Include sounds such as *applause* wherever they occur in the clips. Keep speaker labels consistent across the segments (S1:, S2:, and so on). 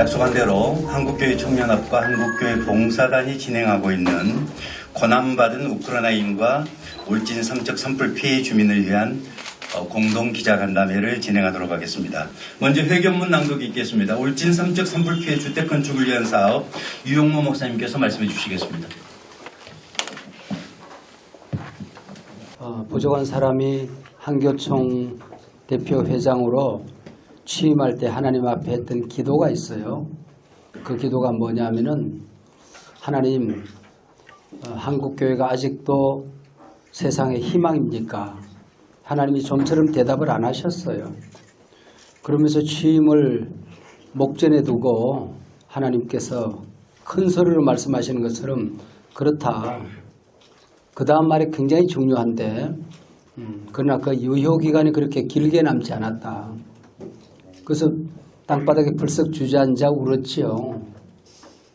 S1: 약속한 대로 한국교회 청년합과 한국교회 봉사단이 진행하고 있는 고난받은 우크라이나인과 울진 삼척 산불 피해 주민을 위한 어, 공동 기자간담회를 진행하도록 하겠습니다. 먼저 회견문 낭독이 있겠습니다. 울진 삼척 산불 피해 주택 건축을 위한 사업 유용모 목사님께서 말씀해 주시겠습니다.
S2: 어, 부족한 사람이 한교총 대표 회장으로 취임할 때 하나님 앞에 했던 기도가 있어요. 그 기도가 뭐냐면은 하나님 어, 한국 교회가 아직도 세상의 희망입니까? 하나님이 좀처럼 대답을 안 하셨어요. 그러면서 취임을 목전에 두고 하나님께서 큰 소리로 말씀하시는 것처럼 그렇다. 그 다음 말이 굉장히 중요한데, 음, 그러나 그 유효 기간이 그렇게 길게 남지 않았다. 그래서 땅바닥에 불썩 주저앉아 울었지요.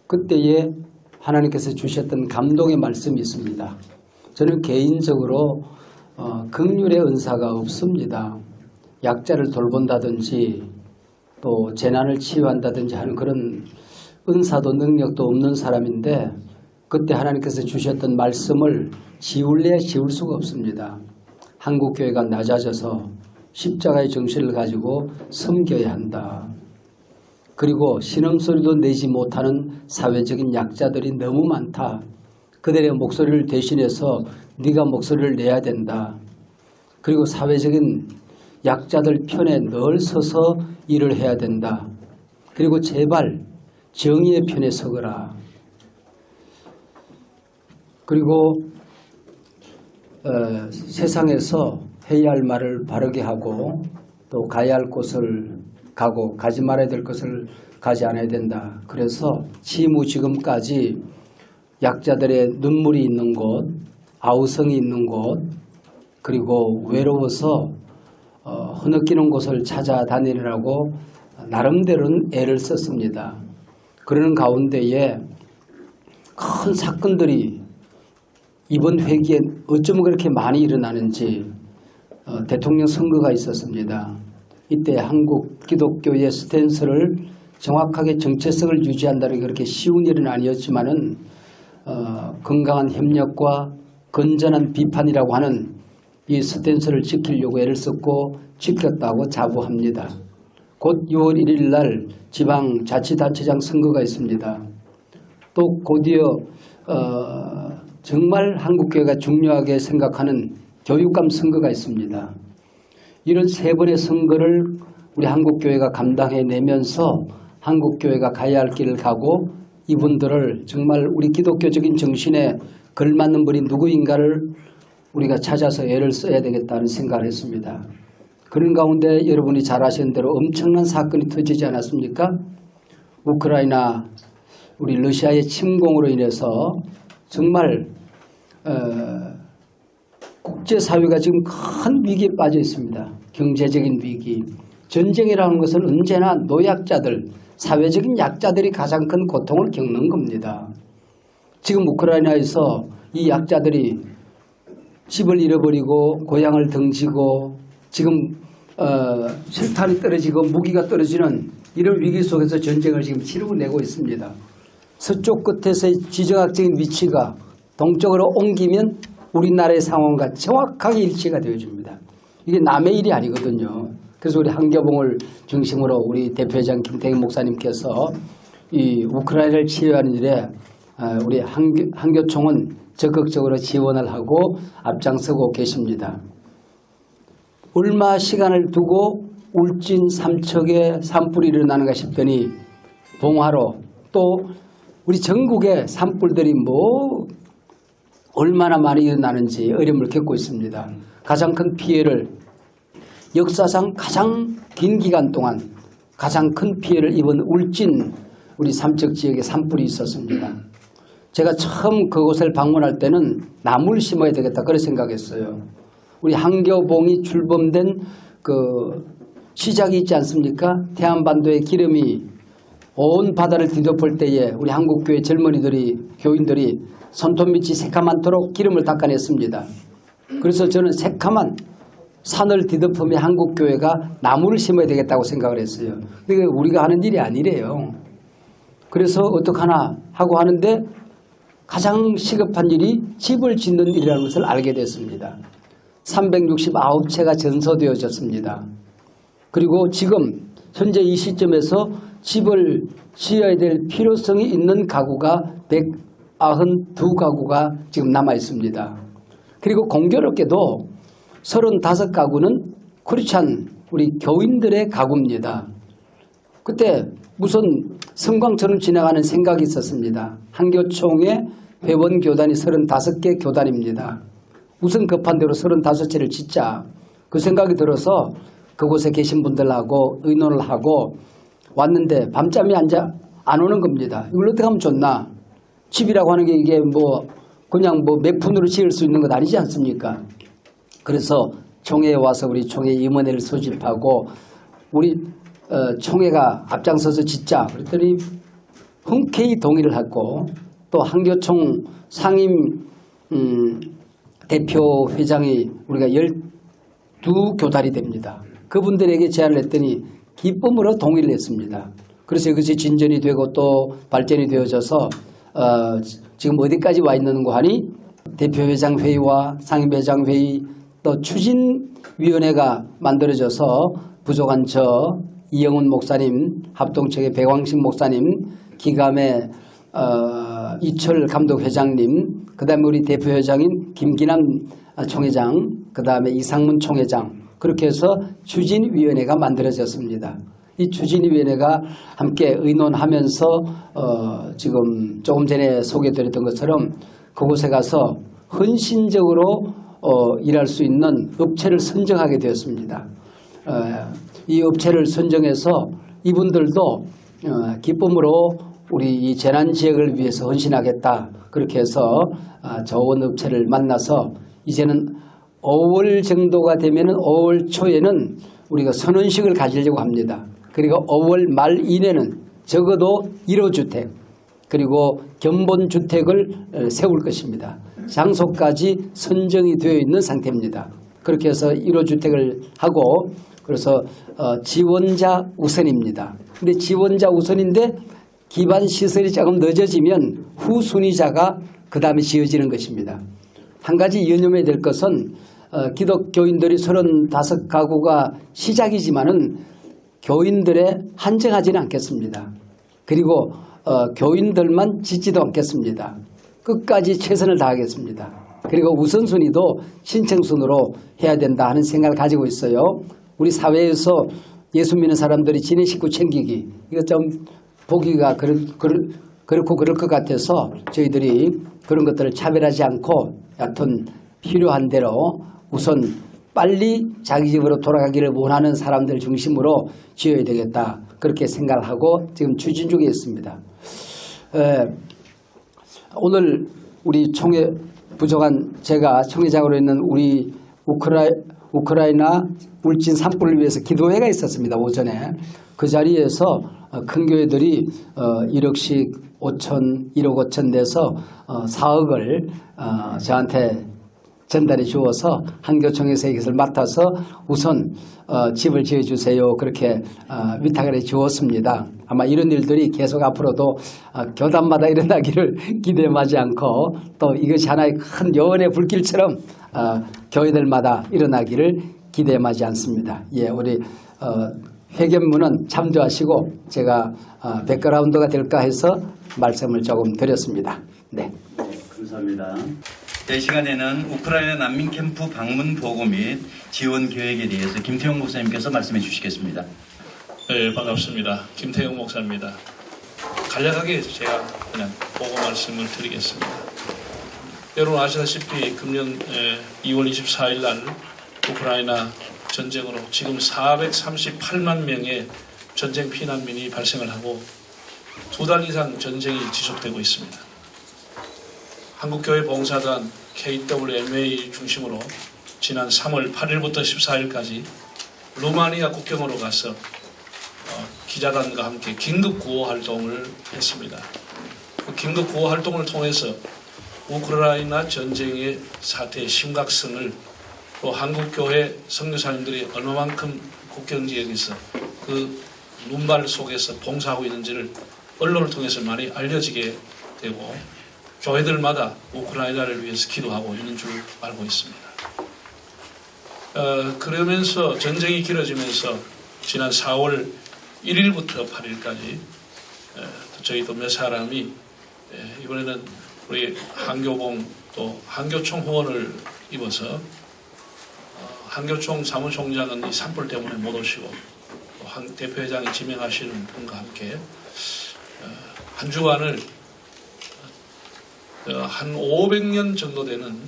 S2: 그때에 하나님께서 주셨던 감동의 말씀이 있습니다. 저는 개인적으로 어, 극률의 은사가 없습니다. 약자를 돌본다든지 또 재난을 치유한다든지 하는 그런 은사도 능력도 없는 사람인데 그때 하나님께서 주셨던 말씀을 지울래야 지울 수가 없습니다. 한국교회가 낮아져서 십자가의 정신을 가지고 섬겨야 한다. 그리고 신음소리도 내지 못하는 사회적인 약자들이 너무 많다. 그들의 목소리를 대신해서 네가 목소리를 내야 된다. 그리고 사회적인 약자들 편에 늘 서서 일을 해야 된다. 그리고 제발 정의의 편에 서거라. 그리고 어, 세상에서 해야 할 말을 바르게 하고 또 가야 할 곳을 가고 가지 말아야 될 것을 가지 않아야 된다. 그래서 지무 지금까지 약자들의 눈물이 있는 곳, 아우성이 있는 곳, 그리고 외로워서 어, 흐느끼는 곳을 찾아다니느라고 나름대로는 애를 썼습니다. 그러는 가운데에 큰 사건들이 이번 회기에 어쩌면 그렇게 많이 일어나는지 어, 대통령 선거가 있었습니다. 이때 한국 기독교의 스탠스를 정확하게 정체성을 유지한다는 게 그렇게 쉬운 일은 아니었지만은 어, 건강한 협력과 건전한 비판이라고 하는 이 스탠스를 지키려고 애를 썼고 지켰다고 자부합니다. 곧 6월 1일 날 지방자치단체장 선거가 있습니다. 또 곧이어 어, 정말 한국교회가 중요하게 생각하는 교육감 선거가 있습니다. 이런 세 번의 선거를 우리 한국교회가 감당해내면서 한국교회가 가야 할 길을 가고 이분들을 정말 우리 기독교적인 정신에 걸맞는 분이 누구인가를 우리가 찾아서 애를 써야 되겠다는 생각을 했습니다. 그런 가운데 여러분이 잘 아시는 대로 엄청난 사건이 터지지 않았습니까? 우크라이나 우리 러시아의 침공으로 인해서 정말 어, 국제사회가 지금 큰 위기에 빠져 있습니다. 경제적인 위기. 전쟁이라는 것은 언제나 노약자들, 사회적인 약자들이 가장 큰 고통을 겪는 겁니다. 지금 우크라이나에서 이 약자들이 집을 잃어버리고 고향을 등지고 지금 어, 실탄이 떨어지고 무기가 떨어지는 이런 위기 속에서 전쟁을 지금 치르고 내고 있습니다. 서쪽 끝에서의 지정학적인 위치가 동쪽으로 옮기면 우리나라의 상황과 정확하게 일치가 되어줍니다. 이게 남의 일이 아니거든요. 그래서 우리 한교봉을 중심으로 우리 대표회장 김태경 목사님께서 이 우크라이나를 치유하는 일에 어, 우리 한교, 한교총은 적극적으로 지원을 하고 앞장서고 계십니다. 얼마 시간을 두고 울진 삼척에 산불이 일어나는가 싶더니 봉화로 또 우리 전국에 산불들이 뭐 얼마나 많이 일어나는지 어려움을 겪고 있습니다. 가장 큰 피해를 역사상 가장 긴 기간 동안 가장 큰 피해를 입은 울진 우리 삼척 지역에 산불이 있었습니다. 제가 처음 그곳을 방문할 때는 나무를 심어야 되겠다 그런 생각했어요. 우리 한교봉이 출범된 그 시작이 있지 않습니까? 태안반도의 기름이 온 바다를 뒤덮을 때에 우리 한국교회 젊은이들이 교인들이 손톱 밑이 새카만토록 기름을 닦아냈습니다. 그래서 저는 새카만 산을 뒤덮으며 한국교회가 나무를 심어야 되겠다고 생각을 했어요. 근데 우리가 하는 일이 아니래요. 그래서 어떡하나 하고 하는데 가장 시급한 일이 집을 짓는 일이라는 것을 알게 됐습니다. 369채가 전서되어졌습니다. 그리고 지금 현재 이 시점에서 집을 지어야 될 필요성이 있는 가구가 192가구가 지금 남아 있습니다. 그리고 공교롭게도 35가구는 크리스찬 우리 교인들의 가구입니다. 그때 무슨 성광처럼 지나가는 생각이 있었습니다. 한교총의 회원 교단이 35개 교단입니다. 우선 급한 대로 35채를 짓자. 그 생각이 들어서 그곳에 계신 분들하고 의논을 하고 왔는데 밤잠이 앉아 안 오는 겁니다. 이걸 어떻게 하면 좋나? 집이라고 하는 게 이게 뭐 그냥 뭐 몇 푼으로 지을 수 있는 것 아니지 않습니까? 그래서 총회에 와서 우리 총회 임원회를 소집하고 우리 어, 총회가 앞장서서 짓자 그랬더니 흔쾌히 동의를 하고 또 한교총 상임 음, 대표 회장이 우리가 열두 교단이 됩니다. 그분들에게 제안을 했더니 기쁨으로 동의를 했습니다. 그래서 이것이 진전이 되고 또 발전이 되어져서 어, 지금 어디까지 와 있는 거 하니 대표회장 회의와 상임회장 회의 또 추진위원회가 만들어져서 부족한 저 이영훈 목사님, 합동측의 백왕식 목사님, 기감의 어, 이철 감독 회장님, 그 다음에 우리 대표회장인 김기남 총회장, 그 다음에 이상문 총회장 그렇게 해서 추진위원회가 만들어졌습니다. 이 추진위원회가 함께 의논하면서 어, 지금 조금 전에 소개드렸던 것처럼 그곳에 가서 헌신적으로 어, 일할 수 있는 업체를 선정하게 되었습니다. 어, 이 업체를 선정해서 이분들도 어, 기쁨으로 우리 이 재난 지역을 위해서 헌신하겠다 그렇게 해서 아, 좋은 업체를 만나서 이제는 5월 정도가 되면은 5월 초에는 우리가 선언식을 가지려고 합니다. 그리고 5월 말 이내는 적어도 1호주택 그리고 견본주택을 어, 세울 것입니다. 장소까지 선정이 되어 있는 상태입니다. 그렇게 해서 1호주택을 하고 그래서 어, 지원자 우선입니다. 근데 지원자 우선인데 기반 시설이 조금 늦어지면 후순위자가 그 다음에 지어지는 것입니다. 한 가지 유념해야 될 것은 어, 기독교인들이 35가구가 시작이지만은 교인들의 한정하지는 않겠습니다. 그리고 어, 교인들만 짓지도 않겠습니다. 끝까지 최선을 다하겠습니다. 그리고 우선순위도 신청순으로 해야 된다 하는 생각을 가지고 있어요. 우리 사회에서 예수 믿는 사람들이 지네 식구 챙기기 이거 좀 보기가 그렇, 그렇, 그렇고 그럴 것 같아서 저희들이 그런 것들을 차별하지 않고 여하튼 필요한 대로 우선 빨리 자기 집으로 돌아가기를 원하는 사람들 중심으로 지어야 되겠다 그렇게 생각을 하고 지금 추진 중에 있습니다. 에, 오늘 우리 총회 부족한 제가 총회장으로 있는 우리 우크라이, 우크라이나 울진 산불을 위해서 기도회가 있었습니다. 오전에. 그 자리에서 어, 큰 교회들이 어, 1억씩 5천, 1억 5천 내서 어, 4억을 어, 저한테 전달해 주어서 한교총에서 이것을 맡아서 우선 어, 집을 지어주세요 그렇게 어, 위탁을 해 주었습니다. 아마 이런 일들이 계속 앞으로도 어, 교단마다 *laughs* 일어나기를 기대하지 않고 또 이것이 하나의 큰 여원의 불길처럼 어, 교회들마다 일어나기를 기대하지 않습니다. 예, 우리 어, 회견문은 참조하시고 제가 어, 백그라운드가 될까 해서 말씀을 조금 드렸습니다. 네.
S1: 감사합니다. 이 시간에는 우크라이나 난민 캠프 방문 보고 및 지원 계획에 대해서 김태용 목사님께서 말씀해 주시겠습니다.
S3: 네, 반갑습니다. 김태형 목사입니다. 간략하게 제가 그냥 보고 말씀을 드리겠습니다. 여러분 아시다시피 금년 에, 2월 24일 날 우크라이나 전쟁으로 지금 438만 명의 전쟁 피난민이 발생을 하고 두 달 이상 전쟁이 지속되고 있습니다. 한국교회 봉사단 KWMA 중심으로 지난 3월 8일부터 14일까지 루마니아 국경으로 가서 어, 기자단과 함께 긴급 구호 활동을 했습니다. 그 긴급 구호 활동을 통해서 우크라이나 전쟁의 사태의 심각성을 또 한국교회 선교사님들이 얼마만큼 국경 지역에서 그 눈발 속에서 봉사하고 있는지를 언론을 통해서 많이 알려지게 되고 교회들마다 우크라이나를 위해서 기도하고 있는 줄 알고 있습니다. 어, 그러면서 전쟁이 길어지면서 지난 4월 1일부터 8일까지 저희 도 몇 사람이 에, 이번에는 우리 한교봉 또 한교총 후원을 입어서 어, 한교총 사무총장은 이 산불 때문에 못 오시고 또한 대표회장이 지명하시는 분과 함께 어, 한 주간을 어, 한 500년 정도 되는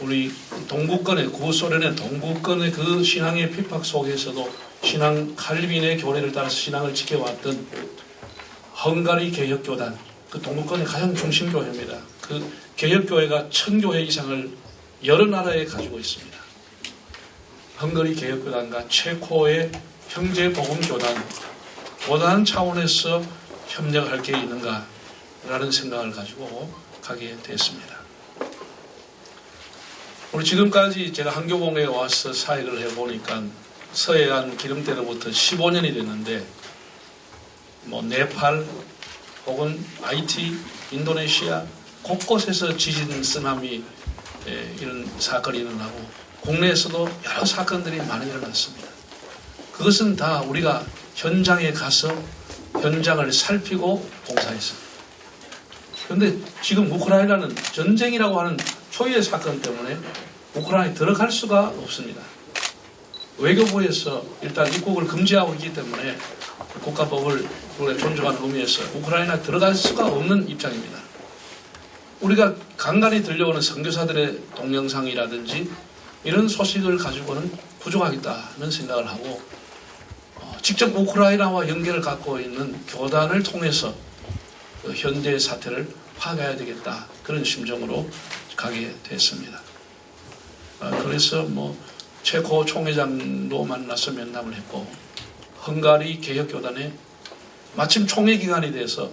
S3: 우리 동구권의 구소련의 동구권의 그 신앙의 핍박 속에서도 신앙 칼빈의 교례를 따라서 신앙을 지켜왔던 헝가리 개혁교단 그 동구권의 가장 중심 교회입니다. 그 개혁교회가 천 교회 이상을 여러 나라에 가지고 있습니다. 헝가리 개혁교단과 체코의 형제 복음 교단 교단 차원에서 협력할 게 있는가라는 생각을 가지고 가게 됐습니다. 우리 지금까지 제가 한교봉에 와서 사역을 해보니까 서해안 기름때로부터 15년이 됐는데 뭐 네팔 혹은 아이티, 인도네시아 곳곳에서 지진, 쓰나미 예, 이런 사건이 일어나고 국내에서도 여러 사건들이 많이 일어났습니다. 그것은 다 우리가 현장에 가서 현장을 살피고 봉사했습니다. 그런데 지금 우크라이나는 전쟁이라고 하는 초유의 사건 때문에 우크라이나에 들어갈 수가 없습니다. 외교부에서 일단 입국을 금지하고 있기 때문에 국가법을 존중하는 의미에서 우크라이나 들어갈 수가 없는 입장입니다. 우리가 간간히 들려오는 선교사들의 동영상이라든지 이런 소식을 가지고는 부족하겠다는 생각을 하고 어, 직접 우크라이나와 연계를 갖고 있는 교단을 통해서 그 현재 사태를 파악해야 되겠다 그런 심정으로 가게 됐습니다. 아, 그래서 뭐 체코 총회장도 만나서 면담을 했고 헝가리 개혁교단에 마침 총회 기간이 돼서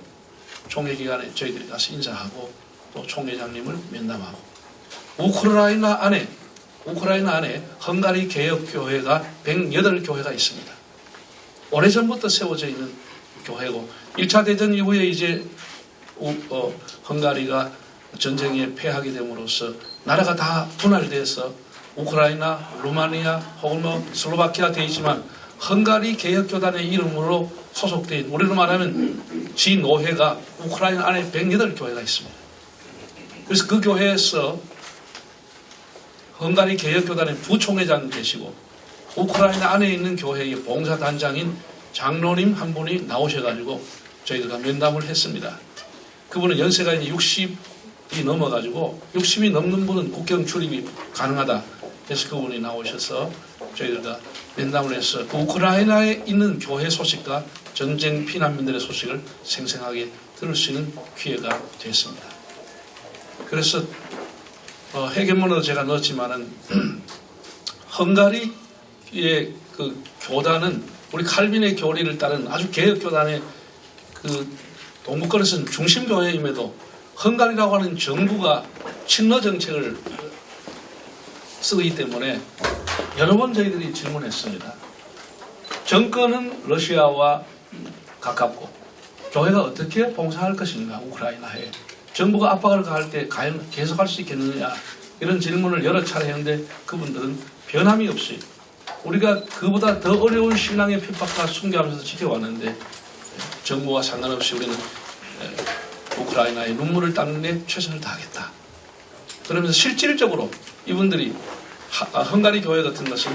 S3: 총회 기간에 저희들이 가서 인사하고 또 총회장님을 면담하고 우크라이나 안에 우크라이나 안에 헝가리 개혁교회가 108교회가 있습니다. 오래전부터 세워져 있는 교회고 1차 대전 이후에 이제 우, 어, 헝가리가 전쟁에 패하게 됨으로써 나라가 다 분할돼서 우크라이나, 루마니아 혹은 뭐 슬로바키아 돼 있지만 헝가리 개혁교단의 이름으로 소속된 우리로 말하면 지노회가 우크라이나 안에 108교회가 있습니다. 그래서 그 교회에서 헝가리 개혁교단의 부총회장 되시고 우크라이나 안에 있는 교회의 봉사단장인 장로님 한 분이 나오셔가지고 저희들과 면담을 했습니다. 그분은 연세가 이제 60이 넘어가지고 60이 넘는 분은 국경 출입이 가능하다. 그래서 그분이 나오셔서 저희들과 면담을 해서 그 우크라이나에 있는 교회 소식과 전쟁 피난민들의 소식을 생생하게 들을 수 있는 기회가 됐습니다. 그래서 어, 회계문으로 제가 넣었지만은 *clears throat* 헝가리의 그 교단은 우리 칼빈의 교리를 따른 아주 개혁 교단의 그 동구권에서는 중심 교회임에도 헝가리라고 하는 정부가 친러 정책을 쓰기 때문에 여러 번 저희들이 질문했습니다. 정권은 러시아와 가깝고 교회가 어떻게 봉사할 것인가 우크라이나에 정부가 압박을 가할 때 과연 계속할 수 있겠느냐 이런 질문을 여러 차례 했는데 그분들은 변함이 없이 우리가 그보다 더 어려운 신앙의 핍박과 순교하면서 지켜왔는데 정부와 상관없이 우리는 에, 우크라이나의 눈물을 닦는 데 최선을 다하겠다. 그러면서 실질적으로 이분들이 하- 아, 헝가리 교회 같은 것은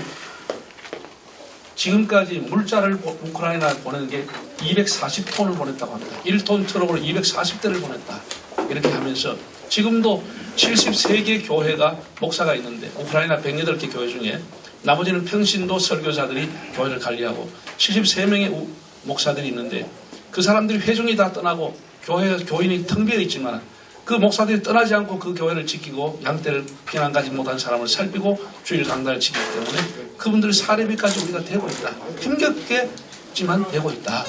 S3: 지금까지 물자를 보- 우크라이나에 보내는 게 240톤을 보냈다고 합니다. 1톤 트럭으로 240대를 보냈다. 이렇게 하면서 지금도 73개 교회가 목사가 있는데 우크라이나 108개 교회 중에 나머지는 평신도 설교사들이 교회를 관리하고 73명의 목사들이 있는데 그 사람들이 회중이 다 떠나고 교회 교인이 텅 비어 있지만 그 목사들이 떠나지 않고 그 교회를 지키고 양떼를 피난 가지 못한 사람을 살피고 주일 강단을 지키기 때문에 그분들 사례비까지 우리가 되고 있다. 힘겹게지만 되고 있다.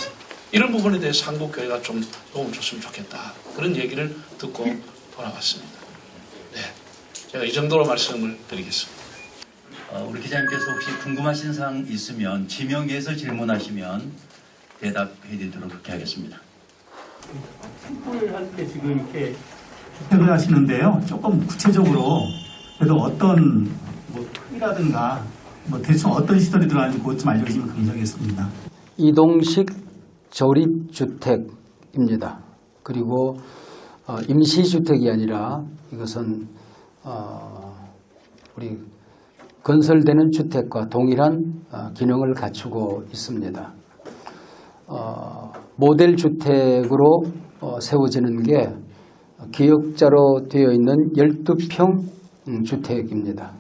S3: 이런 부분에 대해서 한국 교회가 좀 도움을 줬으면 좋겠다. 그런 얘기를 듣고 돌아왔습니다. 네, 제가 이 정도로 말씀을 드리겠습니다.
S1: 어, 우리 기자님께서 혹시 궁금하신 사항 있으면 지명해서 질문하시면 대답해 드리도록 그렇게 하겠습니다.
S4: 때 지금 이렇게 주택을 하시는데요. 조금 구체적으로 그래도 어떤 뭐 크기라든가 뭐 대충 어떤 시설이 들어가는지 그것 좀 알려주시면 감사하겠습니다.
S2: 이동식 조립주택입니다. 그리고 어, 임시주택이 아니라 이것은 어, 우리 건설되는 주택과 동일한 어, 기능을 갖추고 있습니다. 어, 모델 주택으로 어, 세워지는 게 기역자로 되어 있는 12평 음, 주택입니다.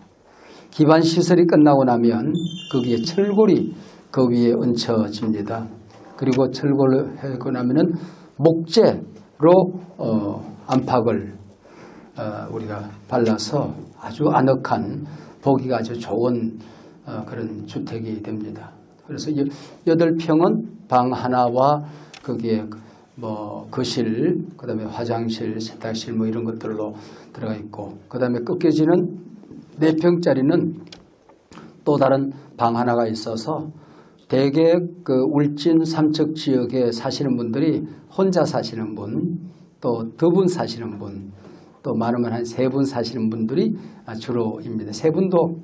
S2: 기반 시설이 끝나고 나면 거기에 철골이 그 위에 얹혀집니다. 그리고 철골을 하고 나면은 목재로 어, 안팎을 어, 우리가 발라서 아주 아늑한 보기가 아주 좋은 어, 그런 주택이 됩니다. 그래서 여- 여덟 평은 방 하나와 거기에 뭐 거실, 그다음에 화장실, 세탁실 뭐 이런 것들로 들어가 있고, 그다음에 꺾여지는 네 평짜리는 또 다른 방 하나가 있어서 대개 그 울진 삼척 지역에 사시는 분들이 혼자 사시는 분, 또 두 분 사시는 분, 또 많으면 한 세 분 사시는 분들이 아, 주로입니다. 세 분도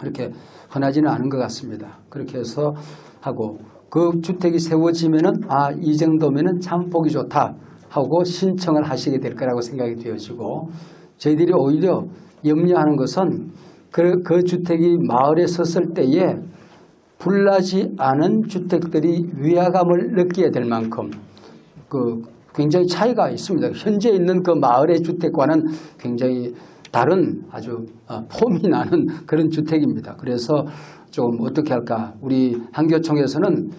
S2: 그렇게 흔하지는 않은 것 같습니다. 그렇게 해서 하고 그 주택이 세워지면은 아 이 정도면은 참 보기 좋다 하고 신청을 하시게 될 거라고 생각이 되어지고 저희들이 오히려 염려하는 것은 그, 그 주택이 마을에 섰을 때에 불나지 않은 주택들이 위화감을 느끼게 될 만큼 그 굉장히 차이가 있습니다. 현재 있는 그 마을의 주택과는 굉장히 다른 아주 어, 폼이 나는 *laughs* 그런 주택입니다. 그래서 좀 어떻게 할까? 우리 한교총에서는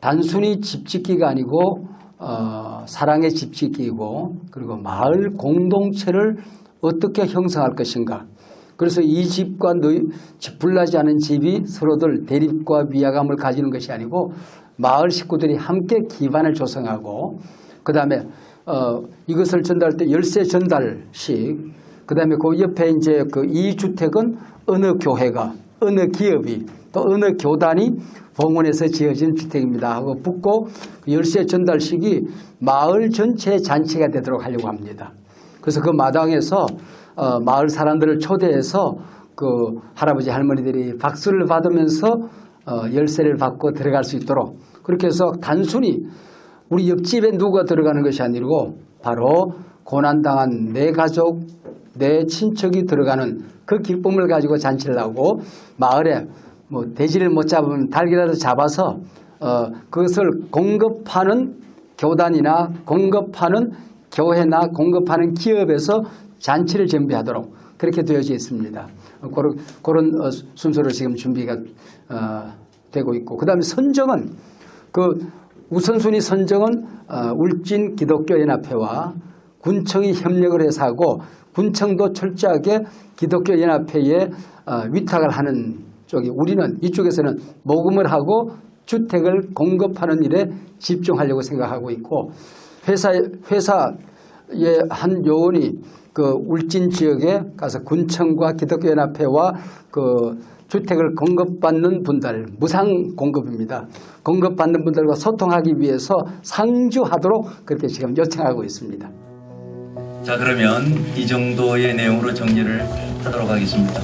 S2: 단순히 집 짓기가 아니고 어, 사랑의 집 짓기이고 그리고 마을 공동체를 어떻게 형성할 것인가? 그래서 이 집과 너희 집 불나지 않은 집이 서로들 대립과 위화감을 가지는 것이 아니고 마을 식구들이 함께 기반을 조성하고 그 다음에 어, 이것을 전달할 때 열쇠 전달식 그 다음에 그 옆에 이제 그 이 주택은 어느 교회가 어느 기업이 또 어느 교단이 봉헌해서 지어진 주택입니다 하고 붙고 그 열쇠 전달식이 마을 전체 잔치가 되도록 하려고 합니다. 그래서 그 마당에서 어, 마을 사람들을 초대해서 그 할아버지 할머니들이 박수를 받으면서 어, 열쇠를 받고 들어갈 수 있도록 그렇게 해서 단순히 우리 옆집에 누가 들어가는 것이 아니고 바로 고난당한 내 가족, 내 친척이 들어가는 그 기쁨을 가지고 잔치를 하고 마을에 뭐 돼지를 못 잡으면 닭이라도 잡아서 어, 그것을 공급하는 교단이나 공급하는 교회나 공급하는 기업에서 잔치를 준비하도록 그렇게 되어져 있습니다. 어, 그런, 그런 어, 순서로 지금 준비가 어, 되고 있고 그 다음에 선정은 그 우선순위 선정은 어, 울진 기독교연합회와 군청이 협력을 해서 하고 군청도 철저하게 기독교 연합회에 어, 위탁을 하는 쪽이 우리는 이쪽에서는 모금을 하고 주택을 공급하는 일에 집중하려고 생각하고 있고 회사 회사의 한 요원이 그 울진 지역에 가서 군청과 기독교 연합회와 그 주택을 공급받는 분들 무상 공급입니다. 공급받는 분들과 소통하기 위해서 상주하도록 그렇게 지금 요청하고 있습니다.
S1: 자 그러면 이 정도의 내용으로 정리를 하도록 하겠습니다.